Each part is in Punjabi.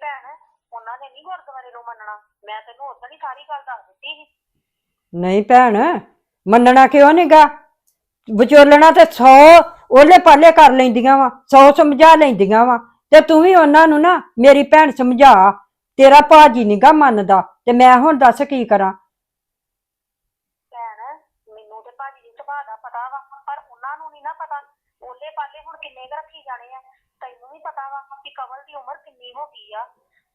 ਭੈਣ, ਉਹਨਾਂ ਨੇ ਨਹੀਂ ਗੁਰਦੁਆਰੇ ਨੂੰ ਮੰਨਣਾ। ਮੈਂ ਤੈਨੂੰ ਉਦੋਂ ਹੀ ਸਾਰੀ ਗੱਲ ਦੱਸ ਦਿੱਤੀ ਸੀ। ਨਹੀਂ ਭੈਣ, ਮੰਨਣਾ ਕਿਉਂ ਨਹੀਂਗਾ ਵਿਚੋਲਣਾ ਤੇ 100 ਉਹਲੇ ਪਾਲੇ ਕਰ ਲੈਂਦੀਆਂ ਵਾ 100 ਸਮਝਾ ਲੈਂਦੀਆਂ ਵਾ। ਤੇ ਤੂੰ ਵੀ ਉਹਨਾਂ ਨੂੰ ਨਾ ਮੇਰੀ ਭੈਣ ਸਮਝਾ। ਤੇਰਾ ਭਾਜੀ ਨਹੀਂਗਾ ਮੰਨਦਾ, ਤੇ ਮੈਂ ਹੁਣ ਦੱਸ ਕੀ ਕਰਾਂ ਭੈਣ ਮੈਨੂੰ ਤੇ ਭਾਜੀ ਦੀ ਸੁਭਾਅ ਦਾ ਪਤਾ ਵਾ ਪਰ ਉਹਨਾਂ ਨੂੰ ਨਹੀਂ ਨਾ ਪਤਾ ਉਹਲੇ ਪਾਲੇ ਹੁਣ ਕਿੰਨੇ ਕੁ ਰੱਖੀ ਜਾਣੇ ਆ ਤੈਨੂੰ ਵੀ ਪਤਾ ਵਾ ਕਿ ਕਮਲ ਦੀ ਉਮਰ ਕਿੰਨੀ ਹੋ ਗਈ ਆ?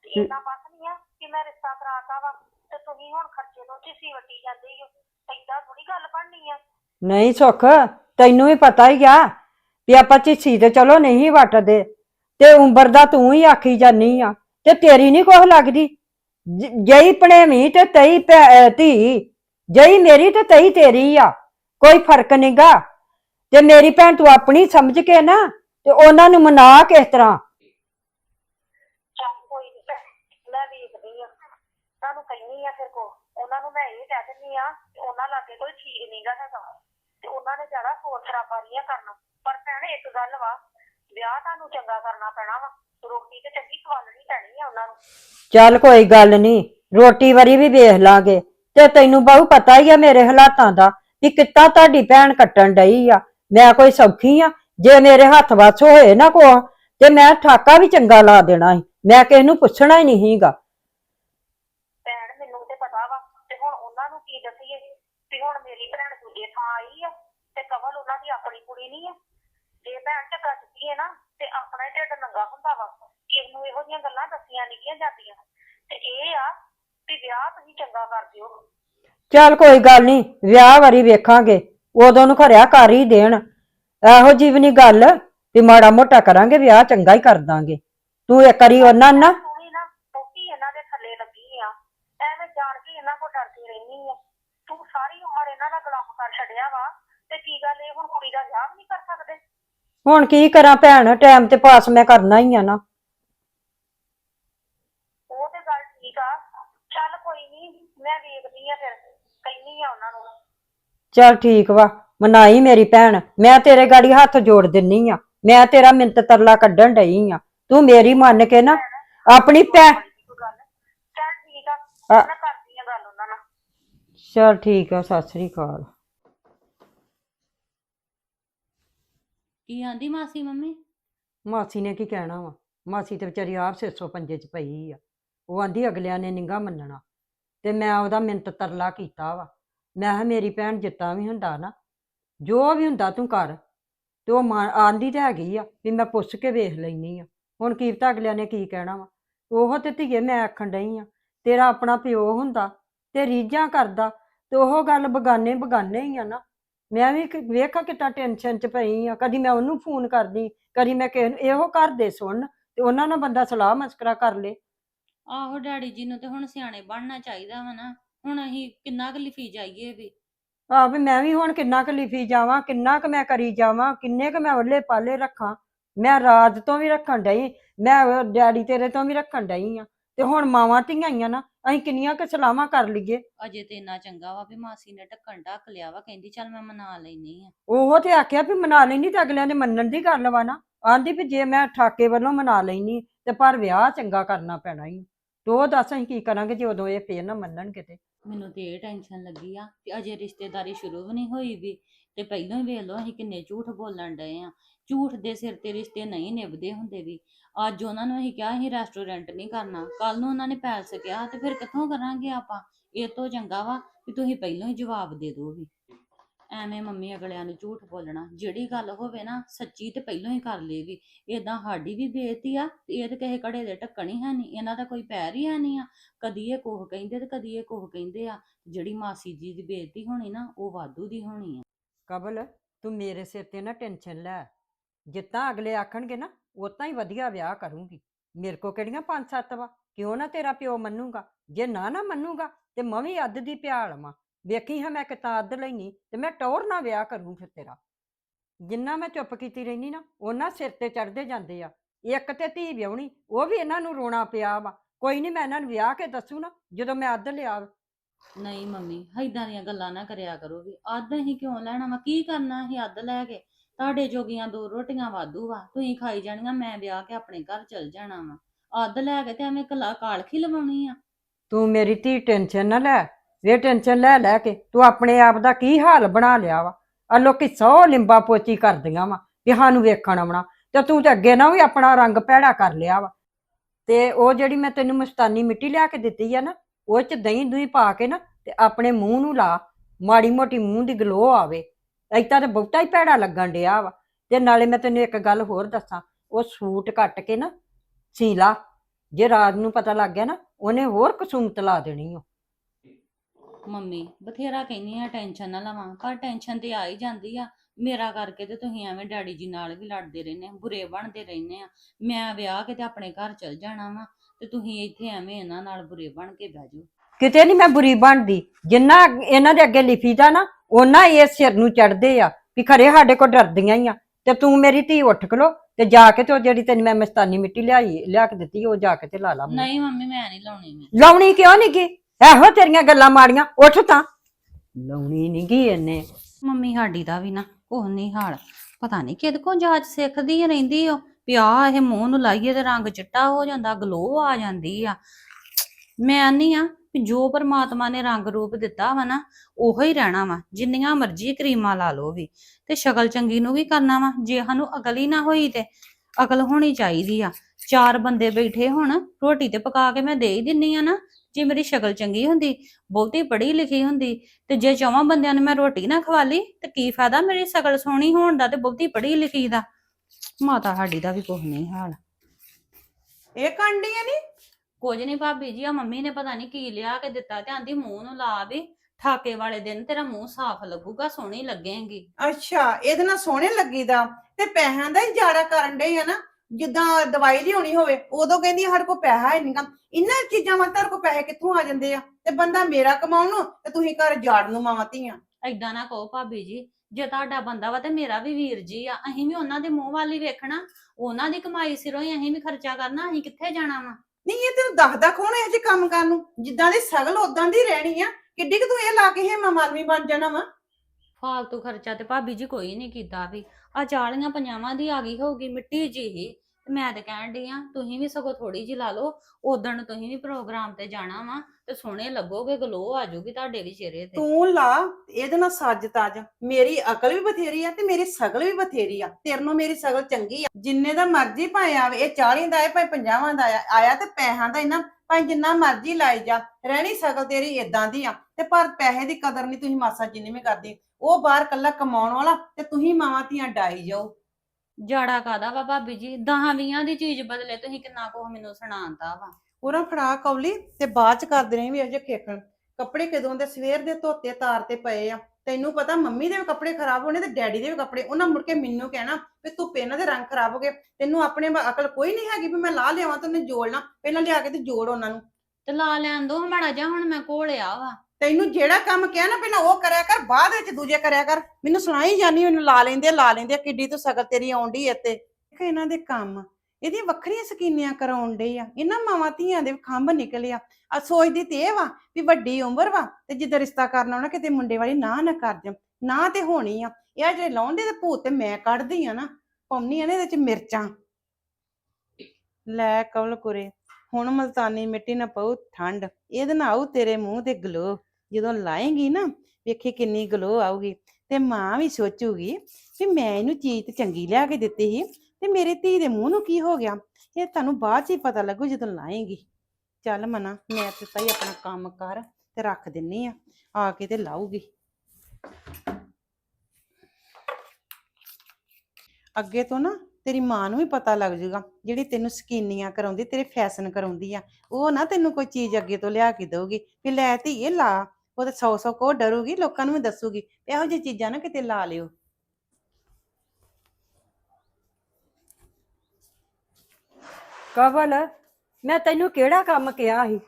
ਤੇ ਇੰਨਾ ਬਸ ਨਹੀਂ ਆ ਕਿ ਮੈਂ ਰਿਸ਼ਤਾ ਕਰਾਤਾ ਵਾ ਤੇ ਤੁਸੀਂ ਹੁਣ ਖਰਚੇ ਤੋਂ ਝਿੱਸੀ ਵੱਟੀ ਜਾਂਦੇ ਹੋ ਏਦਾਂ ਥੋੜੀ ਗੱਲ ਬਣਨੀ ਆ? ਨਹੀਂ ਸੁੱਖ ਤੈਨੂੰ ਵੀ ਪਤਾ ਹੀ ਆ ਵੀ ਆਪਾਂ ਝਿੱਸੀ ਤੇ ਚਲੋ ਨਹੀਂ ਵੱਟਦੇ ਤੇ ਉਮਰ ਦਾ ਤੂੰ ਹੀ ਆਖੀ ਜਾਨੀ ਆ ਤੇ ਤੇਰੀ ਨਹੀਂ ਕੁਛ ਲੱਗਦੀ। ਜ- ਜਈ ਭਣੇਵੀਂ ਤੇ ਤਈ ਭੈ- ਅਹ ਧੀ ਜਈ ਮੇਰੀ ਤੇ ਤਈ ਤੇਰੀ ਆ ਕੋਈ ਫ਼ਰਕ ਨਹੀਂਗਾ ਤੇ ਮੇਰੀ ਭੈਣ ਤੂੰ ਆਪਣੀ ਸਮਝ ਕੇ ਨਾ ਤੇ ਉਹਨਾਂ ਨੂੰ ਮਨਾ ਕਿਸ ਤਰ੍ਹਾਂ ਚੱਲ ਕੋਈ ਨੀ ਭੈਣ, ਮੈਂ ਵੇਖਦੀ ਆ ਤੁਹਾਨੂੰ ਕਹਿੰਨੀ ਆ ਫਿਰ ਕੋ ਉਹਨਾਂ ਨੂੰ ਮੈਂ ਇਹ ਕਹਿ ਦਿੰਨੀ ਆ ਕਿ ਉਹਨਾਂ ਲਾਗੇ ਕੋਈ ਠੀਕ ਨਹੀਂਗਾ ਹੈਗਾ ਤੇ ਉਹਨਾਂ ਨੇ ਜਾਣਾ ਸੋਚ ਸਰਾਪਾ ਨਹੀਂ ਕਰਨਾ। ਪਰ ਭੈਣ, ਇੱਕ ਗੱਲ ਵਾ, ਵਿਆਹ ਤੁਹਾਨੂੰ ਚੰਗਾ ਕਰਨਾ ਪੈਣਾ ਵਾ। ਰੋਟੀ ਤੇ ਚੰਗੀ ਖਵਾਲਣੀ ਪੈਣੀ ਆ ਉਹਨਾਂ ਨੂੰ। ਚੱਲ ਕੋਈ ਗੱਲ ਨਹੀਂ, ਰੋਟੀ ਵਾਰੀ ਵੀ ਵੇਖ ਲਾਂਗੇ। ਤੇ ਤੈਨੂੰ ਬਹੁ ਪਤਾ ਹੀ ਆ ਮੇਰੇ ਹਾਲਾਤਾਂ ਦਾ ਕਿ ਕਿੱਤਾ ਤੁਹਾਡੀ ਭੈਣ ਕੱਟਣ ਡਈ ਆ। ਮੈਂ ਕੋਈ ਸੌਖੀ ਆ, ਜੇ ਮੇਰੇ ਹੱਥ ਵੱਸ ਹੋਏ ਨਾ ਕੋ ਤੇ ਮੈਂ ਠਾਕਾ ਵੀ ਚੰਗਾ ਲਾ ਦੇਣਾ ਸੀ। ਮੈਂ ਕਿਸੇ ਨੂੰ ਪੁੱਛਣਾ ਹੀ ਨਹੀਂ ਸੀਗਾ ਭੈਣ ਮੈਨੂੰ ਤੇ ਪਤਾ ਵਾ ਤੇ ਹੁਣ ਉਹਨਾਂ ਨੂੰ ਕੀ ਦੱਸੀਏ ਵੀ ਹੁਣ ਮੇਰੀ ਭੈਣ ਦੂਜੇ ਥਾਂ ਆਈ ਆ ਤੇ ਕਵਲ ਉਹਨਾਂ ਦੀ ਆਪਣੀ ਕੁੜੀ ਨਹੀਂ ਆ ਜੇ ਭੈਣ ਝੱਗਾ ਚੁੱਕੀਏ ਨਾ ਤੇ ਆਪਣਾ ਹੀ ਢਿੱਡ ਨੰਗਾ ਹੁੰਦਾ ਵਾ ਕਿਸੇ ਨੂੰ ਇਹੋ ਜਿਹੀਆਂ ਗੱਲਾਂ ਦੱਸੀਆਂ ਨਹੀਂ ਜਾਂਦੀਆਂ। ਤੇ ਇਹ ਆ ਵੀ ਵਿਆਹ ਤੁਸੀਂ ਚੰਗਾ ਕਰ ਦਿਓ। ਚੱਲ ਕੋਈ ਗੱਲ ਨਹੀਂ ਵਿਆਹ ਵਾਰੀ ਵੇਖਾਂਗੇ ਉਦੋਂ ਨੂੰ ਖਰਿਆ ਕਰ ਹੀ ਦੇਣ। ਇਹੋ ਨਹੀਂ ਗੱਲ ਵੀ ਮਾੜਾ ਮੋਟਾ ਕਰਾਂਗੇ ਵਿਆਹ ਚੰਗਾ ਹੀ ਕਰ ਦਾਂਗੇ। ਤੂੰ ਇੱਕ ਵਾਰੀ ਉਹਨਾਂ ਨੂੰ ਨਾ ਤੂੰ ਵੀ ਨਾ ਟੋਪੀ ਇਹਨਾਂ ਦੇ ਥੱਲੇ ਲੱਗੀ ਆ। ਐਵੇਂ ਜਾਣ ਕੇ ਇਹਨਾਂ ਕੋਲ ਡਰਦੀ ਰਹਿਨੀ ਆ। ਤੂੰ ਸਾਰੀ ਉਮਰ ਇਹਨਾਂ ਦਾ ਗੁਲਾਮ ਕਰ ਛੱਡਿਆ ਵਾ ਤੇ ਕੀ ਗੱਲ ਇਹ ਹੁਣ ਕੁੜੀ ਦਾ ਵਿਆਹ ਵੀ ਨਹੀਂ ਕਰ ਸਕਦੇ? ਹੁਣ ਕੀ ਕਰਾਂ ਭੈਣ ਟਾਈਮ ਤੇ ਪਾਸ ਮੈਂ ਕਰਨਾ ਹੀ ਆ ਨਾ। ਉਹ ਤੇ ਗੱਲ ਠੀਕ ਆ। ਚੱਲ ਕੋਈ ਨਹੀਂ ਮੈਂ ਵੇਖਦੀ ਆ ਫਿਰ ਕਹਿੰਨੀ ਆ ਉਹਨਾਂ ਨੂੰ। ਚੱਲ ਠੀਕ ਵਾ ਮਨਾਈ ਮੇਰੀ ਭੈਣ ਮੈਂ ਤੇਰੇ ਗਾੜੀ ਹੱਥ ਜੋੜ ਦਿੰਨੀ ਆ। ਮੈਂ ਤੇਰਾ ਮਿੰਤ ਤਰਲਾ ਕੱਢਣ ਡਈ ਆ। ਤੂੰ ਮੇਰੀ ਮੰਨ ਕੇ ਨਾ ਆਪਣੀ ਭੈਣ ਕੋਈ ਗੱਲ ਚੱਲ ਠੀਕ ਆ ਆ- ਮੈਂ ਕਰਦੀ ਆ ਗੱਲ ਉਹਨਾਂ ਨਾਲ। ਚੱਲ ਠੀਕ ਆ ਸਤਿ ਸ੍ਰੀ ਅਕਾਲ। ਕੀ ਆਂਦੀ ਮਾਸੀ ਮੰਮੀ? ਮਾਸੀ ਨੇ ਕੀ ਕਹਿਣਾ ਵਾ? ਮਾਸੀ ਤੇ ਵਿਚਾਰੀ ਆਪ ਸਿਰਸੋ ਪੰਜੇ ਚ ਪਈ ਆ। ਉਹ ਆਂਦੀ ਅਗਲਿਆਂ ਨੇ ਨਿੰਗਾ ਮੰਨਣਾ। ਤੇ ਮੈਂ ਉਹਦਾ ਮਿੰਤ ਤਰਲਾ ਕੀਤਾ ਵਾ। ਮੈਂ ਕਿਹਾ, ਮੇਰੀ ਭੈਣ ਜਿੱਤਾਂ ਵੀ ਹੁੰਦਾ ਨਾ, ਜੋ ਵੀ ਹੁੰਦਾ ਤੂੰ ਕਰ। ਤੇ ਉਹ ਮਾਂ- ਆਂਦੀ ਤੇ ਹੈਗੀ ਆ ਵੀ ਮੈਂ ਪੁੱਛ ਕੇ ਵੇਖ ਲੈਨੀ ਆ। ਹੁਣ ਕੀ ਪਤਾ ਅਗਲਿਆਂ ਨੇ ਕੀ ਕਹਿਣਾ ਵਾ? ਉਹ ਤੇ ਧੀਏ ਮੈਂ ਆਖਣ ਡਈ ਆ, ਤੇਰਾ ਆਪਣਾ ਪਿਓ ਹੁੰਦਾ, ਤੇ ਰੀਝਾਂ ਕਰਦਾ, ਤੇ ਉਹ ਗੱਲ ਬਗਾਨੇ ਬਗਾਨੇ ਹੀ ਆ ਨਾ। ਮੈਂ ਵੀ ਕਿ- ਵੇਖ ਕਿਤਾ ਟੈਨਸ਼ਨ ਚ ਪਈ ਆ। ਕਦੀ ਮੈਂ ਉਹਨੂੰ ਫੋਨ ਕਰਦੀ ਕਦੀ ਮੈਂ ਕਿਸੇ ਨੂੰ ਇਹੋ ਘਰ ਦੇ ਸੁਣ ਤੇ ਉਹਨਾਂ ਨਾਲ ਬੰਦਾ ਸਲਾਹ ਮਸ਼ਕਰਾ ਕਰ ਲੇ। ਆਹੋ ਡੈਡੀ ਜੀ ਨੂੰ ਤੇ ਹੁਣ ਸਿਆਣੇ ਬਣਨਾ ਚਾਹੀਦਾ ਵਾ ਨਾ। ਹੁਣ ਅਸੀਂ ਕਿੰਨਾ ਕੁ ਲਿਫੀ ਜਾਈਏ ਵੀ। ਆ ਵੀ ਮੈਂ ਵੀ ਹੁਣ ਕਿੰਨਾ ਕੁ ਲਿਫੀ ਜਾਵਾਂ ਕਿੰਨਾ ਕੁ ਮੈਂ ਕਰੀ ਜਾਵਾਂ ਕਿੰਨੇ ਕੁ ਮੈਂ ਉਹਲੇ ਪਾਲੇ ਰੱਖਾਂ। ਮੈਂ ਰਾਜ ਤੋਂ ਵੀ ਰੱਖਣ ਡਈ ਮੈਂ ਉਹ ਡੈਡੀ ਤੇਰੇ ਤੋਂ ਵੀ ਰੱਖਣ ਡਈ ਆ। ਤੇ ਹੁਣ ਮਾਵਾਂ ਧੀਆਂ ਆਈਆਂ ਨਾ ਅਸੀਂ ਕਿੰਨੀਆਂ ਕੁ ਸਲਾਹਾਂ ਕਰ ਲਈਏ। ਅਜੇ ਤੇ ਇੰਨਾ ਚੰਗਾ ਵਾ ਵੀ ਮਾਸੀ ਨੇ ਢੱਕਣ ਢੱਕ ਲਿਆ ਵਾ ਕਹਿੰਦੀ ਚੱਲ ਮੈਂ ਮਨਾ ਲੈਨੀ ਆ। ਉਹ ਤੇ ਆਖਿਆ ਵੀ ਮਨਾ ਲੈਣੀ ਤੇ ਅਗਲਿਆਂ ਦੇ ਮੰਨਣ ਦੀ ਗੱਲ ਵਾ ਨਾ। ਆਂਦੀ ਵੀ ਜੇ ਮੈਂ ਠਾਕੇ ਵੱਲੋਂ ਮਨਾ ਲੈਣੀ ਤੇ ਪਰ ਵਿਆਹ ਚੰਗਾ ਕਰਨਾ ਪੈਣਾ ਹੀ ਤੇ ਉਹ ਦੱਸ ਅਸੀਂ ਕੀ ਕਰਾਂਗੇ ਜੇ ਉਦੋਂ ਇਹ ਫੇਰ ਨਾ ਮੰਨਣਗੇ ਤੇ। ਮੈਨੂੰ ਤੇ ਇਹ ਟੈਨਸ਼ਨ ਲੱਗੀ ਆ ਕਿ ਅਜੇ ਰਿਸ਼ਤੇਦਾਰੀ ਸ਼ੁਰੂ ਵੀ ਨਹੀਂ ਹੋਈ ਵੀ। ਤੇ ਪਹਿਲਾਂ ਹੀ ਵੇਖ ਲਓ ਅਸੀਂ ਕਿੰਨੇ ਝੂਠ ਬੋਲਣ ਡਏ ਆ। ਝੂਠ ਦੇ ਸਿਰ ਤੇ ਰਿਸ਼ਤੇ ਨਹੀਂ ਨਿਭਦੇ ਹੁੰਦੇ ਵੀ। ਅੱਜ ਉਹਨਾਂ ਨੂੰ ਅਸੀਂ ਕਿਹਾ ਅਸੀਂ ਰੈਸਟੋਰੈਂਟ ਨਹੀਂ ਕਰਨਾ। ਕੱਲ ਨੂੰ ਉਹਨਾਂ ਨੇ ਪੈਲਸ ਕਿਹਾ ਤੇ ਫਿਰ ਕਿੱਥੋਂ ਕਰਾਂਗੇ ਆਪਾਂ? ਇਹ ਤੋਂ ਚੰਗਾ ਵਾ ਕਿ ਤੁਸੀਂ ਪਹਿਲਾਂ ਹੀ ਜਵਾਬ ਦੇ ਦਿਓ ਵੀ। ਐਵੇਂ ਮੰਮੀ ਅਗਲਿਆਂ ਨੂੰ ਝੂਠ ਬੋਲਣਾ, ਜਿਹੜੀ ਗੱਲ ਹੋਵੇ ਨਾ, ਸੱਚੀ ਤੇ ਪਹਿਲਾਂ ਹੀ ਕਰ ਲਈ ਵੀ ਇਦਾਂ ਸਾਡੀ ਵੀ ਬੇਇੱਜ਼ਤੀ ਆ, ਤੇ ਇਹ ਤੇ ਕਿਸੇ ਘੜੇ ਦੇ ਢੱਕਣ ਹੀ ਹੈ ਨਹੀਂ, ਇਹਨਾਂ ਦਾ ਕੋਈ ਪੈਰ ਹੀ ਹੈ ਨਹੀਂ ਆ। ਕਦੀ ਇਹ ਕੋਹ ਕਹਿੰਦੇ ਤੇ ਕਦੀ ਇਹ ਕੋਹ ਕਹਿੰਦੇ ਆ। ਜਿਹੜੀ ਮਾਸੀ ਜੀ ਦੀ ਬੇਇੱਜ਼ਤੀ ਹੋਣੀ ਨਾ, ਉਹ ਵਾਧੂ ਦੀ ਹੋਣੀ ਆ। ਕਬਲ ਤੂੰ ਮੇਰੇ ਸਿਰ ਤੇ ਨਾ ਟੈਨਸ਼ਨ ਲੈ। ਜਿੱਦਾਂ ਅਗਲੇ ਆਖਣਗੇ ਨਾ ਉਤਾਂ ਹੀ ਵਧੀਆ ਵਿਆਹ ਕਰੂੰਗੀ। ਮੇਰੇ ਕੋ ਕਿਹੜੀਆਂ ਪੰਜ ਸੱਤ ਵਾ? ਕਿਉਂ ਨਾ ਤੇਰਾ ਪਿਓ ਮੰਨੂਗਾ? ਜੇ ਨਾ ਨਾ ਮੰਨੂਗਾ, ਤੇ ਮੈਂ ਵੀ ਅੱਧ ਦੀ ਪਿਆਲ ਵਾਂ। ਵੇਖੀ ਹਾਂ ਮੈਂ ਕਿਤਾ ਅੱਧ ਲੈਣੀ ਤੇ ਮੈਂ ਟੌਰ ਨਾਲ ਵਿਆਹ ਕਰੂੰ ਫਿਰ ਤੇਰਾ। ਜਿੰਨਾ ਮੈਂ ਚੁੱਪ ਕੀਤੀ ਰਹਿਨੀ ਨਾ ਉਹਨਾਂ ਸਿਰ ਤੇ ਚੜਦੇ ਜਾਂਦੇ ਆ। ਇੱਕ ਤੇ ਧੀ ਵਿਆਹਣੀ ਉਹ ਵੀ ਇਹਨਾਂ ਨੂੰ ਰੋਣਾ ਪਿਆ ਵਾ। ਕੋਈ ਨਹੀਂ ਮੈਂ ਇਹਨਾਂ ਨੂੰ ਵਿਆਹ ਕੇ ਦੱਸੂ ਨਾ ਜਦੋਂ ਮੈਂ ਅੱਧ ਲਿਆ। ਨਹੀਂ ਮੰਮੀ ਏਦਾਂ ਦੀਆਂ ਗੱਲਾਂ ਨਾ ਕਰਿਆ ਕਰੋ ਵੀ ਅੱਧ ਹੀ ਕਿਉਂ ਲੈਣਾ ਵਾ? ਕੀ ਕਰਨਾ ਅਸੀਂ ਅੱਧ ਲੈ ਕੇ? ਤੁਹਾਡੇ ਜੋਗੀਆਂ ਦੋ ਰੋਟੀਆਂ ਵਾਧੂ ਵਾ ਤੁਸੀਂ ਖਾਈ ਜਾਣੀਆਂ ਮੈਂ ਵਿਆਹ ਕੇ ਆਪਣੇ ਘਰ ਚਲ ਜਾਣਾ ਵਾ। ਅੱਧ ਲੈ ਕੇ ਤੇ ਐਵੇਂ ਕਲਾ ਕਾਲਖੀ ਲਵਾਉਣੀ ਆ। ਤੂੰ ਮੇਰੀ ਧੀ ਟੈਨਸ਼ਨ ਨਾ ਲੈ। ਇਹ ਟੈਨਸ਼ਨ ਲੈ ਲੈ ਕੇ ਤੂੰ ਆਪਣੇ ਆਪ ਦਾ ਕੀ ਹਾਲ ਬਣਾ ਲਿਆ ਵਾ? ਆ ਲੋਕੀ ਸੌ ਲਿੰਬਾ ਪੋਚੀ ਕਰਦੀਆਂ ਵਾ ਕਿ ਸਾਨੂੰ ਵੇਖਣ ਆਉਣਾ ਤੇ ਤੂੰ ਤੇ ਅੱਗੇ ਨਾ ਵੀ ਆਪਣਾ ਰੰਗ ਭੈੜਾ ਕਰ ਲਿਆ ਵਾ। ਤੇ ਉਹ ਜਿਹੜੀ ਮੈਂ ਤੈਨੂੰ ਮਸਤਾਨੀ ਮਿੱਟੀ ਲਿਆ ਕੇ ਦਿੱਤੀ ਆ ਨਾ, ਉਹ ਚ ਦਹੀਂ ਦੂਈ ਪਾ ਕੇ ਨਾ ਤੇ ਆਪਣੇ ਮੂੰਹ ਨੂੰ ਲਾ, ਮਾੜੀ ਮੋਟੀ ਮੂੰਹ ਦੀ ਗਲੋ ਆਵੇ। ਏਦਾਂ ਤੇ ਬਹੁਤਾ ਹੀ ਭੈੜਾ ਲੱਗਣ ਡਿਆ ਵਾ। ਤੇ ਨਾਲੇ ਮੈਂ ਤੈਨੂੰ ਇੱਕ ਗੱਲ ਹੋਰ ਦੱਸਾਂ, ਉਹ ਸੂਟ ਕੱਟ ਕੇ ਨਾ ਸੀਲਾ, ਜੇ ਰਾਜ ਨੂੰ ਪਤਾ ਲੱਗ ਗਿਆ ਨਾ, ਉਹਨੇ ਹੋਰ ਕਸੂਮਤ ਲਾ ਦੇਣੀ ਓ। ਮੰਮੀ ਬਥੇਰਾ ਕਹਿੰਦੀ ਆ ਟੈਨਸ਼ਨ ਨਾ ਲਵਾਂ। ਪਰ ਟੈਨਸ਼ਨ ਤੇ ਆ ਹੀ ਜਾਂਦੀ ਆ। ਮੇਰਾ ਕਰਕੇ ਤੇ ਤੁਸੀਂ ਐਵੇਂ ਡੈਡੀ ਜੀ ਨਾਲ ਵੀ ਲੜਦੇ ਰਹਿੰਦੇ ਆ ਬੁਰੇ ਬਣਦੇ ਰਹਿੰਦੇ ਆ। ਮੈਂ ਵਿਆਹ ਕੇ ਤੇ ਆਪਣੇ ਘਰ ਚਲ ਜਾਣਾ ਵਾ ਤੇ ਤੁਸੀਂ ਇੱਥੇ ਐਵੇਂ ਇਹਨਾਂ ਨਾਲ ਬੁਰੇ ਬਣ ਕੇ ਬਹਿ ਜਾਓ। ਕਿਤੇ ਨਹੀਂ ਮੈਂ ਬੁਰੀ ਬਣਦੀ। ਜਿੰਨਾ ਇਹਨਾਂ ਦੇ ਅੱਗੇ ਲਿਖੀਦਾ ਨਾ ਉਹਨਾਂ ਇਹ ਸਿਰ ਨੂੰ ਚੜਦੇ ਆ ਵੀ ਖਰੇ ਸਾਡੇ ਕੋਲ ਡਰਦੀਆਂ ਹੀ ਆ। ਤੇ ਤੂੰ ਮੇਰੀ ਧੀ ਉੱਠ ਖਲੋ ਤੇ ਜਾ ਕੇ ਤੇ ਉਹ ਜਿਹੜੀ ਤੈਨੂੰ ਮੈਂ ਮਸਤਾਨੀ ਮਿੱਟੀ ਲਿਆਈ ਲਿਆ ਕੇ ਦਿੱਤੀ ਉਹ ਜਾ ਕੇ ਤੇ ਲਾ ਲਾ ਮੂੰਹ। ਨਹੀਂ ਮੰਮੀ ਮੈਂ ਨਹੀਂ ਲਾਉਣੀ ਮੈਂ। ਲਾਉਣੀ ਕਿਉਂ ਨਹੀਂ ਗੀ? ਇਹੋ ਤੇਰੀਆਂ ਗੱਲਾਂ ਮਾੜੀਆਂ ਉੱਠ ਤਾਂ। ਲਾਉਣੀ ਨਹੀਂ ਗੀ ਇਹਨੇ। ਮੰਮੀ ਸਾਡੀ ਦਾ ਵੀ ਨਾ ਕੁਛ ਨਹੀਂ ਹਾਲ। ਪਤਾ ਨਹੀਂ ਕਿਹਦੇ ਕੋਲ ਜਾਚ ਸਿੱਖਦੀ ਹੀ ਰਹਿੰਦੀ ਓ ਵੀ ਆਹ ਇਹ ਮੂੰਹ ਨੂੰ ਲਾਈਏ ਤੇ ਰੰਗ ਚਿੱਟਾ ਹੋ ਜਾਂਦਾ ਗਲੋ ਆ ਜਾਂਦੀ ਆ। ਮੈਂ ਨਹੀਂ ਆ ਵੀ ਜੋ ਪਰਮਾਤਮਾ ਨੇ ਰੰਗ ਰੂਪ ਦਿੱਤਾ ਵਾ ਨਾ ਉਹੋ ਹੀ ਰਹਿਣਾ ਵਾ। ਜਿੰਨੀਆਂ ਮਰਜ਼ੀ ਕਰੀਮਾਂ ਲਾ ਲਓ ਵੀ। ਤੇ ਸ਼ਕਲ ਚੰਗੀ ਨੂੰ ਵੀ ਕਰਨਾ ਵਾ ਜੇ ਸਾਨੂੰ ਅਕਲ ਹੀ ਨਾ ਹੋਈ ਤੇ ਅਕਲ ਹੋਣੀ ਚਾਹੀਦੀ ਆ। ਚਾਰ ਬੰਦੇ ਬੈਠੇ ਹੁਣ ਰੋਟੀ ਤੇ ਪਕਾ ਕੇ ਮੈਂ ਦੇ ਹੀ ਦਿੰਨੀ ਆ ਨਾ। ਜੇ ਮੇਰੀ ਸ਼ਕਲ ਚੰਗੀ ਹੁੰਦੀ ਬਹੁਤੀ ਪੜ੍ਹੀ ਲਿਖੀ ਹੁੰਦੀ ਤੇ ਜੇ ਚੌਵਾਂ ਬੰਦਿਆਂ ਨੂੰ ਮੈਂ ਰੋਟੀ ਨਾ ਖਵਾ ਲਈ ਤੇ ਕੀ ਫਾਇਦਾ ਮੇਰੀ ਸ਼ਕਲ ਸੋਹਣੀ ਹੋਣ ਦਾ ਤੇ ਬਹੁਤੀ ਪੜ੍ਹੀ ਲਿਖੀ ਦਾ? ਮਾਤਾ ਸਾਡੀ ਦਾ ਵੀ ਕੁਝ ਨਹੀਂ ਹਾਲ। ਇਹ ਕਾਂਡੀਆਂ ਨਹੀਂ ਕੁਝ ਨਹੀਂ ਭਾਬੀ ਜੀ ਆ ਮੰਮੀ ਨੇ ਪਤਾ ਨਹੀਂ ਕੀ ਲਿਆ ਕੇ ਦਿੱਤਾ ਤੇ ਆਂਦੀ ਮੂੰਹ ਨੂੰ ਲਾ ਵੀ ਠਾਕੇ ਵਾਲੇ ਦਿਨ ਤੇਰਾ ਮੂੰਹ ਸਾਫ਼ ਲੱਗੂਗਾ ਸੋਹਣੀ ਲੱਗੇਗੀ। ਅੱਛਾ ਇਹਦੇ ਨਾਲ ਸੋਹਣੇ ਲੱਗੀਦਾ ਤੇ ਪੈਸਿਆਂ ਦਾ ਹੀ ਜਾੜਾ ਕਰਨ ਡੇ ਆ ਨਾ। ਜਿੱਦਾਂ ਦਵਾਈ ਲਿਆਉਣੀ ਹੋਵੇ ਉਦੋਂ ਕਹਿੰਦੀ ਸਾਡੇ ਕੋਲ ਪੈਸਾ ਹੈ ਨਹੀਂਗਾ ਇਹਨਾਂ ਚੀਜ਼ਾਂ ਵਾਂ ਤੁਹਾਡੇ ਕੋਲ ਪੈਸੇ ਕਿੱਥੋਂ ਆ ਜਾਂਦੇ ਆ? ਤੇ ਬੰਦਾ ਮੇਰਾ ਕਮਾਉਣ ਨੂੰ ਤੇ ਤੁਸੀਂ ਘਰ ਜਾੜ ਨੂੰ ਮਾਵਾਂ ਧੀਆਂ। ਐਦਾਂ ਨਾ ਕਹੋ ਭਾਬੀ ਜੀ ਜੇ ਤੁਹਾਡਾ ਬੰਦਾ ਵਾ ਤੇ ਮੇਰਾ ਵੀ ਵੀਰ ਜੀ ਆ ਅਸੀਂ ਵੀ ਉਹਨਾਂ ਦੇ ਮੂੰਹ ਵੱਲ ਹੀ ਵੇਖਣਾ। ਉਹਨਾਂ ਦੀ ਕਮਾਈ ਸਿਰੋਂ ਹੀ ਅਸੀਂ ਵੀ ਖਰਚਾ ਕਰਨਾ ਅਸੀਂ ਕਿੱਥੇ ਜਾਣਾ ਵਾ? ਨਹੀਂ ਇਹ ਤੈਨੂੰ ਦੱਸਦਾ ਕੌਣ ਇਹ ਜਿਹੇ ਕੰਮ ਕਰਨ ਨੂੰ? ਜਿੱਦਾਂ ਦੀ ਸਗਲ ਉਦਾਂ ਦੀ ਰਹਿਣੀ ਆ ਕਿੱਡੀ ਕਿ ਤੂੰ ਇਹ ਲਾ ਕੇ ਹੇਮਾ ਮਾਲਵੀ ਬਣ ਜਾਣਾ ਵਾ? ਫਾਲਤੂ ਖਰਚਾ ਤੇ ਭਾਬੀ ਜੀ ਕੋਈ ਨਹੀਂ ਕੀਤਾ ਵੀ। ਆ ਚਾਲੀਆਂ ਪੰਜਾਵਾਂ ਦੀ ਆ ਗਈ ਹੋਊਗੀ ਮਿੱਟੀ ਜਿਹੀ। ਤੇ ਮੈਂ ਤੇ ਕਹਿਣ ਡਈ ਆ, ਤੁਸੀਂ ਵੀ ਸਗੋਂ ਥੋੜੀ ਜਿਹੀ ਲਾ ਲਓ ਉਦਣ ਤੁਸੀਂ ਵੀ ਪ੍ਰੋਗਰਾਮ ਤੇ ਜਾਣਾ ਵਾ, ਤੇ ਸੋਹਣੇ ਲੱਗੋਗੇ ਗਲੋ ਆ ਜਾਊਗੀ ਤੁਹਾਡੇ ਵੀ ਚਿਹਰੇ ਤੇ। ਤੂੰ ਲਾ, ਇਹਦੇ ਨਾਲ ਸੱਜ ਤਾਜ। ਮੇਰੀ ਅਕਲ ਵੀ ਬਥੇਰੀ ਆ ਤੇ ਮੇਰੀ ਸਗਲ ਵੀ ਬਥੇਰੀ ਆ। ਤੇਰੇ ਨੂੰ ਮੇਰੀ ਸਗਲ ਚੰਗੀ ਆ। ਜਿੰਨੇ ਦਾ ਮਰਜ਼ੀ ਭਾਵੇਂ ਆਵੇ, ਇਹ 40 ਦਾ ਆਏ ਭਾਵੇਂ 50 ਦਾ ਆਇਆ ਆਇਆ ਤੇ ਪੈਸਿਆਂ ਦਾ ਇਹਨਾਂ ਭਾਵੇਂ ਜਿੰਨਾ ਮਰਜ਼ੀ ਲਾਈ ਜਾ, ਰਹਿਣੀ ਸਗਲ ਤੇਰੀ ਇਦਾਂ ਦੀ ਆ। ਤੇ ਪਰ ਪੈਸੇ ਦੀ ਕਦਰ ਨਹੀਂ ਤੁਸੀਂ ਮਾਸਾ ਜਿੰਨੀ ਵੀ ਕਰਦੀ। ਉਹ ਬਾਹਰ ਕੱਲਾ ਕਮਾਉਣ ਵਾਲਾ ਤੇ ਤੁਸੀਂ ਮਾਵਾਂ ਧੀਆਂ ਡਾਈ ਜਾਓ। ਜਾੜਾ ਕਾਦਾ ਵਾ ਭਾਬੀ ਜੀ? ਦਹਾਂ ਵੀਆਂ ਦੀ ਚੀਜ਼ ਬਦਲੇ ਤੁਸੀਂ ਕਿੰਨਾ ਕੁ ਮੈਨੂੰ ਸੁਣਾਉਂਦਾ ਵਾ। ਉਹਨਾਂ ਫੜਾ ਕੌਲੀ ਤੇ ਬਾਅਦ ਚ ਕਰਦੇ ਰਹੇ ਵੀ ਅਜੇ ਖੇਖਣ। ਕੱਪੜੇ ਕਦੋਂ ਦੇ? ਸਵੇਰ ਦੇ ਧੋਤੇ ਤਾਰ ਤੇ ਪਏ ਆ। ਤੈਨੂੰ ਪਤਾ ਮੰਮੀ ਦੇ ਵੀ ਕੱਪੜੇ ਖਰਾਬ ਹੋਣੇ ਤੇ ਡੈਡੀ ਦੇ ਵੀ ਕੱਪੜੇ। ਉਹਨਾਂ ਮੁੜ ਕੇ ਮੈਨੂੰ ਕਹਿਣਾ ਵੀ ਤੂੰ ਇਹਨਾਂ ਦੇ ਰੰਗ ਖਰਾਬ ਹੋ ਗਏ। ਤੈਨੂੰ ਆਪਣੇ ਬ- ਅਕਲ ਕੋਈ ਨਹੀਂ ਹੈਗੀ ਵੀ ਮੈਂ ਲਾ ਲਿਆਵਾਂ ਤੇ ਉਹਨੇ ਜੋੜ ਲਾਂ ਪਹਿਲਾਂ ਲਿਆ ਕੇ ਤੇ ਜੋੜ ਉਹਨਾਂ ਨੂੰ। ਤੇ ਲਾ ਲੈਣ ਦੋ ਮਾੜਾ ਜਿਹਾ ਹੁਣ ਮੈਂ ਘੋਲਿਆ ਵਾ। ਤੈਨੂੰ ਜਿਹੜਾ ਕੰਮ ਕਿਹਾ ਨਾ ਪਹਿਲਾਂ ਉਹ ਕਰਿਆ ਕਰ ਬਾਅਦ ਵਿੱਚ ਦੂਜੇ ਕਰਿਆ ਕਰ। ਮੈਨੂੰ ਸੁਣਾਈ ਜਾਨੀ ਮੈਨੂੰ ਲਾ ਲੈਂਦੇ ਆ ਲਾ ਲੈਂਦੇ ਆ, ਕਿੱਡੀ ਤੂੰ ਸਗਲ ਤੇਰੀ ਆਉਂਦੀ ਇੱਥੇ। ਦੇਖ ਇਹਨਾਂ ਦੇ ਕੰਮ ਇਹਦੀਆਂ ਵੱਖਰੀਆਂ ਸਕੀਨੀਆਂ ਕਰਾਉਣ ਡਈ ਆ। ਇਹਨਾਂ ਮਾਵਾਂ ਧੀਆਂ ਦੇ ਖੰਭ ਨਿਕਲਿਆ। ਆ ਸੋਚਦੀ ਤੇ ਇਹ ਵਾ ਵੀ ਵੱਡੀ ਉਮਰ ਵਾ ਤੇ ਜਿੱਦਾਂ ਰਿਸ਼ਤਾ ਕਰਨਾ ਹੋਣਾ ਕਿਤੇ ਮੁੰਡੇ ਵਾਲੀ ਨਾ ਨਾ ਕਰ ਜਾ ਨਾ ਤੇ ਹੋਣੀ ਆ। ਇਹ ਆ ਜਿਹੜੇ ਲਾਉਂਦੇ ਤੇ ਭੂਤ ਤੇ ਮੈਂ ਕੱਢਦੀ ਆ ਨਾ ਪਾਉਣੀ ਆ ਨਾ ਇਹਦੇ ਚ ਮਿਰਚਾਂ। ਲੈ ਕਵਲ ਕੁਰੇ ਹੁਣ ਮਲਤਾਨੀ ਮਿੱਟੀ ਨਾ ਪਊ ਠੰਡ। ਇਹਦੇ ਨਾਲ ਆਊ ਤੇਰੇ ਮੂੰਹ ਤੇ ਗਲੋ। ਜਦੋਂ ਲਾਏਗੀ ਨਾ ਵੇਖੀ ਕਿੰਨੀ ਗਲੋ ਆਊਗੀ, ਤੇ ਮਾਂ ਵੀ ਸੋਚੂਗੀ ਵੀ ਮੈਂ ਇਹਨੂੰ ਚੀਜ਼ ਤੇ ਚੰਗੀ ਲਿਆ ਕੇ ਦਿੱਤੀ ਸੀ, ਤੇ ਮੇਰੇ ਧੀ ਦੇ ਮੂੰਹ ਨੂੰ ਕੀ ਹੋ ਗਿਆ? ਇਹ ਤੁਹਾਨੂੰ ਬਾਅਦ ਚ ਹੀ ਪਤਾ ਲੱਗੂ ਜਦੋਂ ਲਾਏਗੀ। ਚੱਲ ਮਨਾ, ਮੈਂ ਤੇ ਤਾਈ ਆਪਣਾ ਕੰਮ ਕਰ ਤੇ ਰੱਖ ਦਿੰਨੀ ਆ ਆ ਕੇ ਤੇ ਲਾਊਗੀ। ਅੱਗੇ ਤੋਂ ਨਾ ਤੇਰੀ ਮਾਂ ਨੂੰ ਵੀ ਪਤਾ ਲੱਗ ਜੂਗਾ, ਜਿਹੜੀ ਤੈਨੂੰ ਸਕੀਨੀਆਂ ਕਰਾਉਂਦੀ, ਤੇਰੇ ਫੈਸ਼ਨ ਕਰਾਉਂਦੀ ਆ, ਉਹ ਨਾ ਤੈਨੂੰ ਕੋਈ ਚੀਜ਼ ਅੱਗੇ ਤੋਂ ਲਿਆ ਕੇ ਦਊਗੀ, ਵੀ ਲੈ ਧੀਏ, ਲਾ। ਉਹ ਤਾਂ ਸੌ ਸੌ ਕੋ ਡਰੂਗੀ, ਲੋਕਾਂ ਨੂੰ ਵੀ ਦੱਸੂਗੀ, ਵੀ ਇਹੋ ਜਿਹੀ ਚੀਜ਼ਾਂ ਨਾ ਕਿਤੇ ਲਾ ਲਿਓ। ਕਵਲ, ਮੈਂ ਤੈਨੂੰ ਕਿਹੜਾ ਕੰਮ ਕਿਹਾ ਸੀ?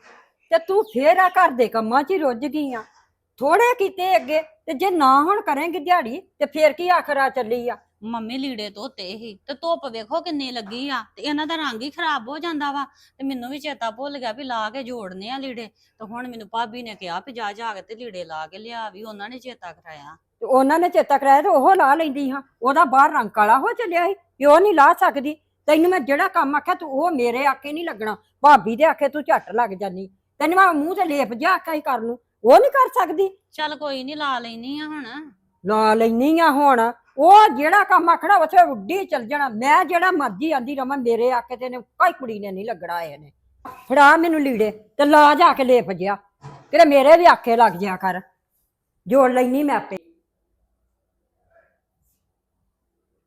ਤੇ ਤੂੰ ਫੇਰ ਆ ਘਰ ਦੇ ਕੰਮਾਂ 'ਚ ਹੀ ਰੁੱਝ ਗਈ ਆ। ਥੋੜੇ ਕੀਤੇ ਅੱਗੇ, ਤੇ ਜੇ ਨਾ ਹੁਣ ਕਰੇਂਗੀ ਦਿਹਾੜੀ, ਤੇ ਫੇਰ ਕੀ ਆਖਰਾ ਚੱਲੀ ਆ? ਮੰਮੀ ਲੀੜੇ ਧੋਤੇ ਹੀ ਤੇ ਧੁੱਪ ਵੇਖੋ ਕਿੰਨੀ ਲੱਗੀ ਆ ਤੇ ਇਹਨਾਂ ਦਾ ਰੰਗ ਹੀ ਖਰਾਬ ਹੋ ਜਾਂਦਾ ਵਾ ਤੇ ਮੈਨੂੰ ਵੀ ਚੇਤਾ ਭੁੱਲ ਗਿਆ ਵੀ ਲਾ ਕੇ ਜੋੜਨੇ ਆ ਲੀੜੇ ਤੇ ਹੁਣ ਮੈਨੂੰ ਭਾਬੀ ਨੇ ਕਿਹਾ ਵੀ ਜਾ ਜਾ ਕੇ ਤੇ ਲੀੜੇ ਲਾ ਕੇ ਲਿਆ ਵੀ ਉਹਨਾਂ ਨੇ ਚੇਤਾ ਕਰਾਇਆ। ਤੇ ਉਹਨਾਂ ਨੇ ਚੇਤਾ ਕਰਾਇਆ ਤੇ ਉਹ ਲਾ ਲੈਂਦੀ ਹਾਂ। ਉਹਦਾ ਬਾਹਰ ਰੰਗ ਕਾਲਾ ਹੋ ਚੱਲਿਆ ਸੀ ਵੀ ਉਹ ਨਹੀਂ ਲਾ ਸਕਦੀ। ਤੈਨੂੰ ਮੈਂ ਜਿਹੜਾ ਕੰਮ ਆਖਿਆ ਤੂੰ ਉਹ ਮੇਰੇ ਆਖੇ ਨਹੀਂ ਲੱਗਣਾ। ਭਾਬੀ ਦੇ ਆਖੇ ਤੂੰ ਝੱਟ ਲੱਗ ਜਾਨੀ। ਤੈਨੂੰ ਮੈਂ ਮੂੰਹ ਤੇ ਲੇਪ ਜਾ ਆਖਿਆ ਹੀ ਕਰ ਨੂੰ। ਉਹ ਨਹੀਂ ਕਰ ਸਕਦੀ। ਚੱਲ ਕੋਈ ਨਹੀਂ ਲਾ ਲੈਣੀ ਆ ਹੁਣ। ਲਾ ਲੈਨੀ ਆ ਹੁਣ। ਉਹ ਜਿਹੜਾ ਕੰਮ ਆਖਣਾ ਉੱਥੇ ਉੱਡੀ ਚੱਲ ਜਾਣਾ। ਮੈਂ ਜਿਹੜਾ ਮਰਜ਼ੀ ਆਂਦੀ ਰਵਾਂ, ਮੇਰੇ ਆਖੇ ਤੇ ਨੇ ਕੋਈ ਕੁੜੀ ਨੇ ਨਹੀਂ ਲੱਗਣਾ ਇਹਨੇ। ਫੜਾ ਮੈਨੂੰ ਲੀੜੇ ਤੇ ਲਾ ਜਾ ਕੇ ਲੇਪ ਜਿਆ ਕਿਤੇ ਮੇਰੇ ਵੀ ਆਖੇ ਲੱਗ ਜਾ ਕਰ। ਜੋੜ ਲੈਨੀ ਮੈਂ ਆਪੇ।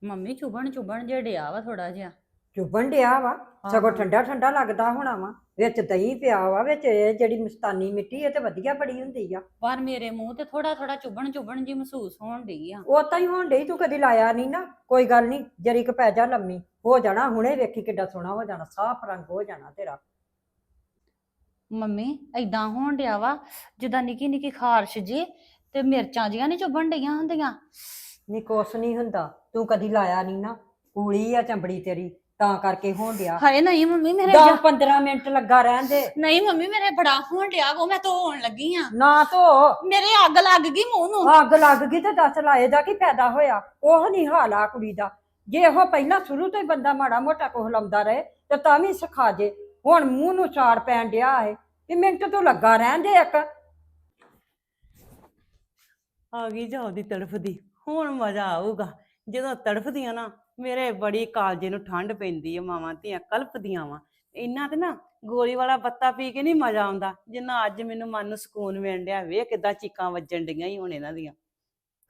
ਮੰਮੀ ਚੁਬਣ ਚੁਬਣ ਜੇ ਡਿਆ ਵਾ ਥੋੜਾ ਜਿਹਾ। ਚੁੱਭਣ ਡਿਆ ਵਾ ਸਗੋਂ। ਠੰਡਾ ਠੰਡਾ ਲੱਗਦਾ ਹੋਣਾ ਵਾ ਵਿੱਚ ਦਹੀਂ ਪਿਆ ਵਾ ਵਿੱਚ ਇਹ ਜਿਹੜੀ ਮਸਤਾਨੀ ਮਿੱਟੀ ਇਹ ਤੇ ਵਧੀਆ ਬੜੀ ਹੁੰਦੀ ਆ। ਪਰ ਮੇਰੇ ਮੂੰਹ ਤੇ ਥੋੜਾ ਥੋੜਾ ਚੁਬਣ ਚੁਬਣ ਜੀ ਮਹਿਸੂਸ ਹੋਣ ਡਈ ਆ। ਉਹ ਤਾਂ ਹੀ ਹੋਣ ਡਈ ਤੂੰ ਕਦੀ ਲਾਇਆ ਨਹੀਂ ਨਾ ਕੋਈ ਗੱਲ ਨਹੀਂ ਜਰੀ ਕ ਪੈ ਜਾ ਲੰਮੀ ਹੋ ਜਾਣਾ ਹੁਣੇ ਵੇਖੀ ਕਿੱਡਾ ਸੋਹਣਾ ਹੋ ਜਾਣਾ ਸਾਫ਼ ਰੰਗ ਹੋ ਜਾਣਾ ਤੇਰਾ। ਮੰਮੀ ਐਦਾਂ ਹੋਣ ਡਿਆ ਵਾ ਜਿੱਦਾਂ ਨਿੱਕੀ ਨਿੱਕੀ ਖਾਰਸ਼ ਜੀ ਤੇ ਮਿਰਚਾਂ ਜੀਆਂ ਨਹੀਂ ਚੁਬਣ ਡਈਆਂ ਹੁੰਦੀਆਂ? ਨਹੀਂ ਕੁਛ ਨਹੀਂ ਹੁੰਦਾ ਤੂੰ ਕਦੀ ਲਾਇਆ ਨਹੀਂ ਨਾ ਕੂਲੀ ਆ ਚੰਬੜੀ ਤੇਰੀ। ਤਾਂ ਕਰਕੇ ਹੋਣ ਡਿਆ। ਹਾਏ ਨਹੀਂ ਮੰਮੀ ਮੇਰੇ 10 ਜਾ- 15 ਮਿੰਟ ਲੱਗਾ ਰਹਿਣ ਦੇ। ਨਹੀਂ ਮੰਮੀ ਮੇਰੇ ਬੜਾ ਹੋਣ ਡਿਆ ਉਹ ਮੈਂ ਧੋਣ ਲੱਗੀ ਆ। ਨਾ ਧੋ। ਮੇਰੇ ਅੱਗ ਲੱਗ ਗਈ ਮੂੰਹ ਨੂੰ। ਅੱਗ ਲੱਗ ਗਈ ਤੇ ਦੱਸ ਲਾਏ ਦਾ ਕੀ ਫਾਇਦਾ ਹੋਇਆ। ਉਹ ਨਹੀਂ ਹਾਲ ਆ ਕੁੜੀ ਦਾ। ਜੇ ਉਹ ਪਹਿਲਾਂ ਸ਼ੁਰੂ ਤੋਂ ਹੀ ਬੰਦਾ ਮਾੜਾ ਮੋਟਾ ਕੋਹ ਲਾਉਂਦਾ ਰਹੇ ਤੇ ਤਾਂ ਵੀ ਸਿਖਾ ਜੇ। ਹੁਣ ਮੂੰਹ ਨੂੰ ਚਾਰ ਪੈਣ ਡਿਆ ਹੈ ਤੇ ਮਿੰਟ ਤੋਂ ਲੱਗਾ ਰਹਿਣ ਦੇ ਇੱਕ। ਆ ਗਈ ਜਾ ਉਹਦੀ ਤੜਫਦੀ ਹੁਣ ਮਜ਼ਾ ਆਊਗਾ। ਜਦੋਂ ਤੜਫਦੀਆਂ ਨਾ ਮੇਰੇ ਬੜੀ ਕਾਲਜੇ ਨੂੰ ਠੰਡ ਪੈਂਦੀ ਆ ਮਾਵਾਂ ਧੀਆਂ ਕਲਪਦੀਆਂ ਵਾ। ਇੰਨਾ ਤੇ ਨਾ ਗੋਲੀ ਵਾਲਾ ਬੱਤਾ ਪੀ ਕੇ ਨਹੀਂ ਮਜ਼ਾ ਆਉਂਦਾ ਜਿੰਨਾ ਅੱਜ ਮੈਨੂੰ ਮਨ ਨੂੰ ਸਕੂਨ ਮਿਲਣ ਡਿਆ ਵੇਖ ਕਿਦਾਂ ਚੀਕਾਂ ਵੱਜਣ ਡੀਆਂ ਹੀ ਹੁਣ ਇਹਨਾਂ ਦੀਆਂ।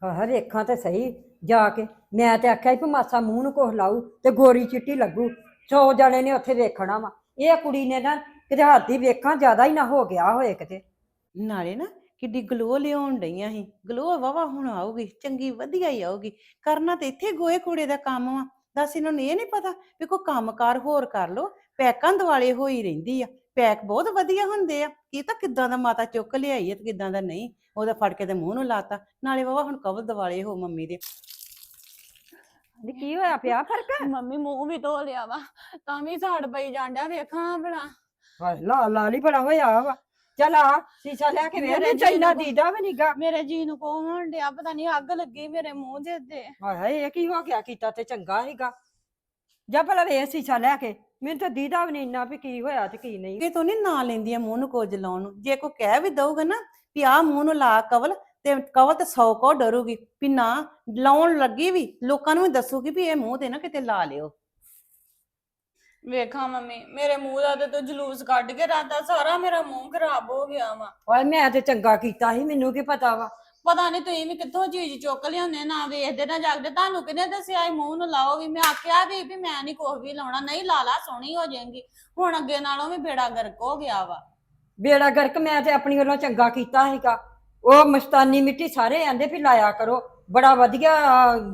ਹਾਂ ਵੇਖਾਂ ਤੇ ਸਹੀ ਜਾ ਕੇ ਮੈਂ ਤੇ ਆਖਿਆ ਵੀ ਮਾਸਾ ਮੂੰਹ ਨੂੰ ਕੁਛ ਲਾਊ ਤੇ ਗੋਰੀ ਚਿੱਟੀ ਲੱਗੂ ਸੌ ਜਣੇ ਨੇ ਉੱਥੇ ਵੇਖਣਾ ਵਾ। ਇਹ ਕੁੜੀ ਨੇ ਨਾ ਕਿਤੇ ਹੱਥ ਹੀ ਵੇਖਾਂ ਜ਼ਿਆਦਾ ਹੀ ਨਾ ਹੋ ਗਿਆ ਹੋਏ ਕਿਤੇ। ਨਾਲੇ ਨਾ ਕਿੱਡੀ ਗਲੋ ਲਿਆਉਣ ਡਈਆਂ ਸੀ। ਗਲੋ ਵਾਵਾ ਹੁਣ ਆਊਗੀ ਚੰਗੀ ਵਧੀਆ ਹੀ ਆਊਗੀ। ਕਰਨਾ ਤੇ ਇੱਥੇ ਗੋਏ ਕੂੜੇ ਦਾ ਕੰਮ ਵਾ। ਦੱਸ ਇਹਨਾਂ ਨੂੰ ਇਹ ਨਹੀਂ ਪਤਾ ਵੀ ਕੋਈ ਕੰਮਕਾਰ ਹੋਰ ਕਰ ਲੋ ਪੈਕਾਂ ਦਿਵਾਲੇ ਹੋਈ ਰਹਿੰਦੀ ਆ। ਪੈਕ ਬਹੁਤ ਵਧੀਆ ਹੁੰਦੇ ਆ। ਕੀ ਤਾਂ ਕਿੱਦਾਂ ਦਾ ਮਾਤਾ ਚੁੱਕ ਲਿਆਈ ਹੈ ਤੇ ਕਿੱਦਾਂ ਦਾ ਨਹੀਂ। ਉਹਦਾ ਫੜ ਕੇ ਤੇ ਮੂੰਹ ਨੂੰ ਲਾਤਾ। ਨਾਲੇ ਵਾਵਾ ਹੁਣ ਕਵਲ ਦਿਵਾਲੇ ਹੋ ਮੰਮੀ ਦੇ। ਨੀ ਕੀ ਹੋਇਆ? ਪਿਆ ਫ਼ਰਕ? ਮੰਮੀ ਮੂੰਹ ਵੀ ਧੋ ਲਿਆ ਵਾ। ਤਾਂ ਵੀ ਸਾੜ ਪਈ ਜਾਂਦਿਆ ਵੇਖਾਂ ਭਲਾ। ਹਾਏ ਲਾ ਲਾਲੀ ਬੜਾ ਹੋਇਆ ਵਾ। ਚਲ ਆ ਸੀਸਾ ਲੈ ਕੇ ਵੇਖ ਮੇਰੇ ਤੇ ਚਾਈਨਾ ਜੀ ਨੂੰ- ਦੀਦਾ ਵੀ ਨੀਗਾ। ਮੇਰੇ ਜੀ ਨੂੰ ਕੋ ਹੋਣ ਡਿਆ ਪਤਾ ਨਹੀਂ ਅੱਗ ਲੱਗੀ ਮੇਰੇ ਮੂੰਹ ਦੇ ਉੱਤੇ। ਹਾਏ ਹਾਏ ਇਹ ਕੀ ਹੋ ਗਿਆ? ਕੀਤਾ ਤੇ ਚੰਗਾ ਹੈਗਾ ਜਾ ਭਲਾ ਵੇ ਸੀਸਾ ਲੈ ਕੇ। ਮੈਨੂੰ ਤਾਂ ਦੀਦਾ ਵੀ ਨਹੀਂ ਇੰਨਾ ਵੀ ਕੀ ਹੋਇਆ ਤੇ ਕੀ ਨਹੀਂ। ਇਹ ਤੋਂ ਨਹੀਂ ਨਾ ਲੈਂਦੀਆਂ ਮੂੰਹ ਨੂੰ ਕੁਝ ਲਾਉਣ ਨੂੰ। ਜੇ ਕੋਈ ਕਹਿ ਵੀ ਦਊਗਾ ਨਾ ਵੀ ਆ ਮੂੰਹ ਨੂੰ ਲਾ ਕਵਲ ਤੇ ਕਵਲ ਤੇ ਸੌ ਕੋ ਡਰੂਗੀ। ਵੀ ਨਾ ਲਾਉਣ ਲੱਗੀ ਵੀ ਲੋਕਾਂ ਨੂੰ ਵੀ ਦੱਸੂਗੀ ਵੀ ਇਹ ਮੂੰਹ ਤੇ ਨਾ ਕਿਤੇ ਲਾ ਲਿਓ। ਵੇਖਾਂ ਮੰਮੀ ਮੇਰੇ ਮੂੰਹ ਦਾ ਤੇ ਤੂੰ ਜਲੂਸ ਕੱਢ ਕੇ ਰਾਤਾ ਸਾਰਾ ਮੇਰਾ ਮੂੰਹ ਖਰਾਬ ਹੋ ਗਿਆ ਵਾ। ਓਏ ਮੈਂ ਤੇ ਚੰਗਾ ਕੀਤਾ ਸੀ ਮੈਨੂੰ ਕੀ ਪਤਾ ਵਾ? ਪਤਾ ਨਹੀਂ ਤੁਸੀਂ ਵੀ ਕਿੱਥੋਂ ਚੀਜ਼ ਚੁੱਕ ਲਿਆਉਂਦੇ ਨਾ ਵੇਖਦੇ ਨਾ ਜਾਗਦੇ। ਤੁਹਾਨੂੰ ਕਿਹਨੇ ਦੱਸਿਆ ਇਹ ਮੂੰਹ ਨੂੰ ਲਾਓ ਵੀ? ਮੈਂ ਆਖਿਆ ਵੀ ਵੀ ਮੈਂ ਨਹੀਂ ਕੁਛ ਵੀ ਲਾਉਣਾ ਨਹੀਂ ਲਾ ਲਾ ਸੋਹਣੀ ਹੋ ਜਾਏਗੀ। ਹੁਣ ਅੱਗੇ ਨਾਲੋਂ ਵੀ ਬੇੜਾ ਗਰਕ ਹੋ ਗਿਆ ਵਾ। ਬੇੜਾ ਗਰਕ ਮੈਂ ਤੇ ਆਪਣੀ ਵੱਲੋਂ ਚੰਗਾ ਕੀਤਾ ਸੀਗਾ। ਉਹ ਮਸਤਾਨੀ ਮਿੱਟੀ ਸਾਰੇ ਆਂਦੇ ਵੀ ਲਾਇਆ ਕਰੋ ਬੜਾ ਵਧੀਆ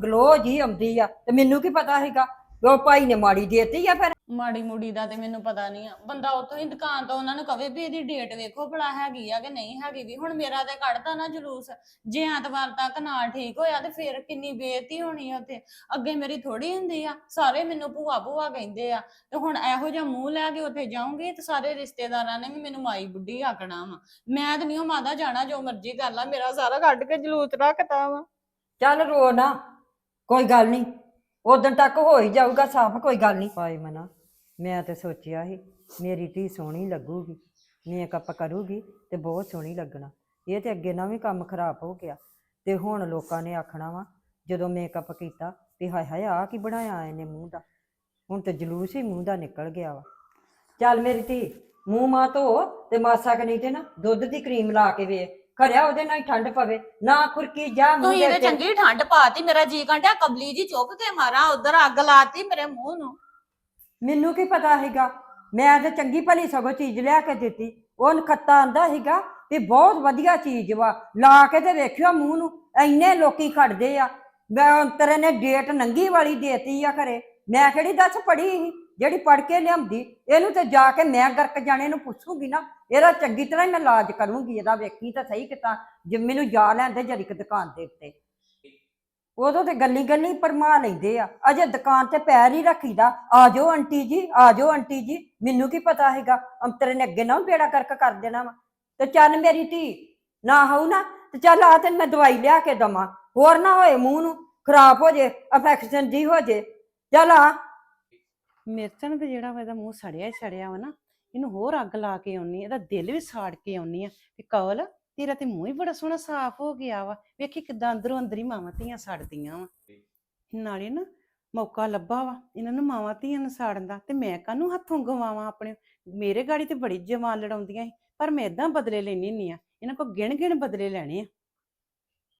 ਗਲੋ ਜੀ ਆਉਂਦੀ ਆ ਤੇ ਮੈਨੂੰ ਕੀ ਪਤਾ ਸੀਗਾ ਉਹ ਭਾਈ ਨੇ ਮਾੜੀ ਦੇਤੀ ਆ ਫਿਰ? ਮਾੜੀ ਮੁੜੀ ਦਾ ਤੇ ਮੈਨੂੰ ਪਤਾ ਨਹੀਂ ਆ। ਬੰਦਾ ਉੱਥੋਂ ਹੀ ਦੁਕਾਨ ਤੋਂ ਉਹਨਾਂ ਨੂੰ ਕਵੇ ਵੀ ਇਹਦੀ ਡੇਟ ਵੇਖੋ ਭਲਾ ਹੈਗੀ ਆ ਕਿ ਨਹੀਂ ਹੈਗੀ ਵੀ। ਹੁਣ ਮੇਰਾ ਤੇ ਕੱਢਦਾ ਨਾ ਜਲੂਸ। ਜੇ ਐਤਵਾਰ ਤੱਕ ਨਾ ਠੀਕ ਹੋਇਆ ਤੇ ਫਿਰ ਕਿੰਨੀ ਬੇਇੱਜ਼ਤੀ ਹੋਣੀ ਆ ਉੱਥੇ। ਅੱਗੇ ਮੇਰੀ ਥੋੜੀ ਹੁੰਦੀ ਆ। ਸਾਰੇ ਮੈਨੂੰ ਭੂਆ ਭੂਆ ਕਹਿੰਦੇ ਆ। ਤੇ ਹੁਣ ਇਹੋ ਜਿਹਾ ਮੂੰਹ ਲੈ ਕੇ ਉੱਥੇ ਜਾਊਂਗੀ ਤੇ ਸਾਰੇ ਰਿਸ਼ਤੇਦਾਰਾਂ ਨੇ ਵੀ ਮੈਨੂੰ ਮਾਈ ਬੁੱਢੀ ਆਖਣਾ ਵਾ। ਮੈਂ ਤੇ ਨਹੀਂ ਮਾਦਾ ਜਾਣਾ ਜੋ ਮਰਜ਼ੀ ਕਰ ਲਾ। ਮੇਰਾ ਸਾਰਾ ਕੱਢ ਕੇ ਜਲੂਸ ਰੱਖਤਾ ਵਾ। ਚੱਲ ਰੋ ਨਾ। ਕੋਈ ਗੱਲ ਨਹੀਂ। ਉਦੋਂ ਤੱਕ ਹੋ ਹੀ ਜਾਊਗਾ ਸਾਫ਼ ਕੋਈ ਗੱਲ ਨਹੀਂ। ਭਾਈ ਮਨਾ। ਮੈਂ ਤੇ ਸੋਚਿਆ ਸੀ ਮੇਰੀ ਧੀ ਸੋਹਣੀ ਲੱਗੂਗੀ ਮੇਕਅਪ ਕਰੂਗੀ ਤੇ ਬਹੁਤ ਸੋਹਣੀ ਲੱਗਣਾ। ਇਹ ਤੇ ਅੱਗੇ ਨਾ ਵੀ ਕੰਮ ਖਰਾਬ ਹੋ ਗਿਆ। ਤੇ ਹੁਣ ਲੋਕਾਂ ਨੇ ਆਖਣਾ ਵਾ ਜਦੋਂ ਮੇਕਅਪ ਕੀਤਾ ਵੀ ਹਾਏ ਹਾਏ ਆ ਕੀ ਬਣਾਇਆ ਇਹਨੇ ਮੂੰਹ ਦਾ? ਹੁਣ ਤੇ ਜਲੂਸ ਹੀ ਮੂੰਹ ਦਾ ਨਿਕਲ ਗਿਆ ਵਾ। ਚੱਲ ਮੇਰੀ ਧੀ ਮੂੰਹ ਮਾ ਧੋ ਤੇ ਮਾਸਾ ਕਨੀ ਤੇ ਨਾ ਦੁੱਧ ਦੀ ਕਰੀਮ ਲਾ ਕੇ ਵੇ ਖਰਿਆ ਉਹਦੇ ਨਾਲ ਹੀ ਠੰਡ ਪਵੇ ਨਾ ਖੁਰਕੀ ਜਾ ਮੂੰਹ ਤੂੰ ਦੇ ਇਹਦੇ ਉੱਤੇ। ਚੰਗੀ ਠੰਡ ਪਾਤੀ ਮੇਰਾ ਜੀ ਕੰਡਿਆ ਕਬਲੀ ਜੀ ਚੁੱਕ ਕੇ ਮਾਰਾਂ ਉਧਰ ਅੱਗ ਲਾਤੀ ਮੇਰੇ ਮੂੰਹ ਨੂੰ। ਮੈਨੂੰ ਕੀ ਪਤਾ ਹੈਗਾ ਮੈਂ ਤੇ ਚੰਗੀ ਭਲੀ ਸਗੋਂ ਚੀਜ਼ ਲਿਆ ਕੇ ਦਿੱਤੀ। ਉਹ ਨਖੱਤਾ ਆਂਦਾ ਹੈਗਾ ਵੀ ਬਹੁਤ ਵਧੀਆ ਚੀਜ਼ ਵਾ। ਲਾ ਕੇ ਤੇ ਵੇਖਿਓ ਮੂੰਹ ਨੂੰ, ਇੰਨੇ ਲੋਕੀ ਖੜਦੇ ਆ। ਮੈਂ ਤੇਰੇ ਨੇ ਡੇਟ ਨੰਗੀ ਵਾਲੀ ਦੇਤੀ ਆ ਘਰੇ। ਮੈਂ ਕਿਹੜੀ ਦੱਸ ਪੜੀ ਸੀ? ਜਿਹੜੀ ਪੜ ਕੇ ਲਿਆਉਂਦੀ ਇਹਨੂੰ ਤੇ ਜਾ ਕੇ ਮੈਂ ਗਰਕ ਜਾਣੇ ਨੂੰ ਪੁੱਛੂਗੀ ਨਾ, ਇਹਦਾ ਚੰਗੀ ਤਰ੍ਹਾਂ ਹੀ ਮੈਂ ਇਲਾਜ ਕਰੂੰਗੀ, ਇਹਦਾ ਵੇਖੀ ਤਾਂ ਸਹੀ ਕਿਤਾ ਜੇ ਮੈਨੂੰ ਜਾ ਲੈਂਦੇ ਜਰੀ ਕਿ ਦੁਕਾਨ ਦੇ ਉੱਤੇ। ਉਦੋਂ ਤੇ ਗੱਲੀ ਗੱਲੀ ਪਰਮਾ ਲੈਂਦੇ ਆ। ਅਜੇ ਦੁਕਾਨ ਤੇ ਪੈਰ ਹੀ ਰੱਖੀਦਾ। ਆ ਜਾਓ ਆਂਟੀ ਜੀ, ਆ ਜਾਓ ਆਂਟੀ ਜੀ। ਮੈਨੂੰ ਕੀ ਪਤਾ ਹੈਗਾ? ਅੰਤਰੇ ਨੇ ਅੱਗੇ ਨਾ ਬੇੜਾ ਕਰਕ ਕਰ ਦੇਣਾ ਵਾ। ਤੇ ਚੱਲ ਮੇਰੀ ਧੀ, ਨਾ ਹੋਊ ਨਾ, ਤੇ ਚੱਲ ਆ ਤੈਨੂੰ ਮੈਂ ਦਵਾਈ ਲਿਆ ਕੇ ਦਵਾਂ। ਹੋਰ ਨਾ ਹੋਏ ਮੂੰਹ ਨੂੰ, ਖਰਾਬ ਹੋ ਜੇ ਅਫੈਕਸ਼ਨ ਜੀ ਹੋ ਜੇ। ਚੱਲ ਆ। ਮਿਰਚਾਂ ਤੇ ਜਿਹੜਾ ਵਾ ਇਹਦਾ ਮੂੰਹ ਸੜਿਆ ਹੀ ਸੜਿਆ ਵਾ ਨਾ, ਇਹਨੂੰ ਹੋਰ ਅੱਗ ਲਾ ਕੇ ਆਉਣੀ ਇਹਦਾ ਦਿਲ ਵੀ ਸਾੜ ਕੇ ਆਉਣੀ ਆ। ਤੇ ਕਵਲ ਤੇਰਾ ਤੇ ਮੂੰਹ ਹੀ ਬੜਾ ਸੋਹਣਾ ਸਾਫ਼ ਹੋ ਗਿਆ ਵਾ। ਵੇਖੀ ਕਿਦਾਂ ਅੰਦਰੋਂ ਅੰਦਰ ਹੀ ਮਾਵਾਂ ਧੀਆਂ ਸੜਦੀਆਂ ਵਾ। ਨਾਲੇ ਨਾ ਮੌਕਾ ਲੱਭਾ ਵਾ ਇਹਨਾਂ ਨੂੰ ਮਾਵਾਂ ਧੀਆਂ ਨੂੰ ਸਾੜਨ ਦਾ ਤੇ ਮੈਂ ਕਾਹਨੂੰ ਹੱਥੋਂ ਗਵਾਵਾਂ ਆਪਣੇ ਮੇਰੇ ਗਾੜੀ ਤੇ ਬੜੀ ਜਵਾਨ ਲੜਾਉਂਦੀਆਂ ਸੀ, ਪਰ ਮੈਂ ਇਦਾਂ ਬਦਲੇ ਲੈਣੀ ਨਹੀਂ ਆ ਇਹਨਾਂ ਕੋ ਗਿਣ ਗਿਣ ਬਦਲੇ ਲੈਣੇ ਆ।